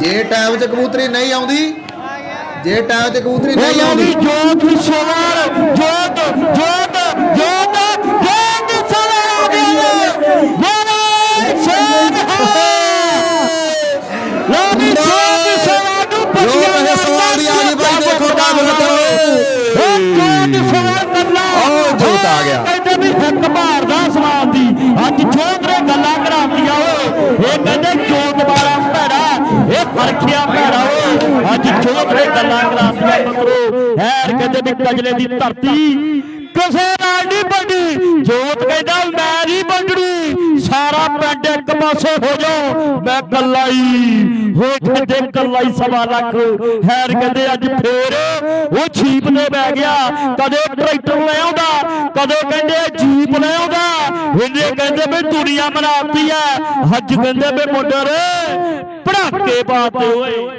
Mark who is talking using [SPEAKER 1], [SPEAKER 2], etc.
[SPEAKER 1] ਜੇ ਟਾਈਮ 'ਚ ਕਬੂਤਰੀ ਨਹੀਂ ਆਉਂਦੀ ਜੇ ਟਾਈਮ 'ਚ ਕਬੂਤਰੀ ਨਹੀਂ ਆਉਂਦੀ
[SPEAKER 2] ਵੀ ਜੋਤ
[SPEAKER 1] ਇਹ
[SPEAKER 2] ਫਰਖਿਆ ਅੱਜ ਜੋਤ ਨੇ ਗੱਲਾਂ ਕਰਾਉਂਦੀਆਂ ਮਗਰੋਂ ਹੈਰ ਕਹਿੰਦੇ ਵੀ ਕਜਲੇ ਦੀ ਧਰਤੀ। ਕਿਸੇ ਨਾਲ ਨਹੀਂ ਵੰਡੀ ਜੋਤ ਕਹਿੰਦਾ, ਮੈਂ ਨਹੀਂ ਵੰਡਣੀ। ਸਾਰਾ ਪਿੰਡ ਇੱਕ ਪਾਸੇ ਹੋ ਜਾਓ। ਮੈਂ ਕੱਲਾ ਹੀ। ਹੋ ਕਹਿੰਦੇ ਕੱਲਾ ਹੀ ਸਵਾ ਲੱਖ। ਹੈਰ ਕਹਿੰਦੇ, ਅੱਜ ਫੇਰ ਉਹ ਛੀਪ ਤੇ ਬਹਿ ਗਿਆ। ਕਦੇ ਟਰੈਕਟਰ ਲੈ ਆਉਂਦਾ। ਕਦੇ ਕਹਿੰਦੇ ਜੀਪ ਲੈ ਆਉਂਦਾ। ਇਹਨੇ ਕਹਿੰਦੇ ਵੀ ਦੁਨੀਆ ਮਨਾਤੀ ਐ ਅੱਜ ਕਹਿੰਦੇ ਵੀ ਮੁੰਡੇ 给爸爸喂喂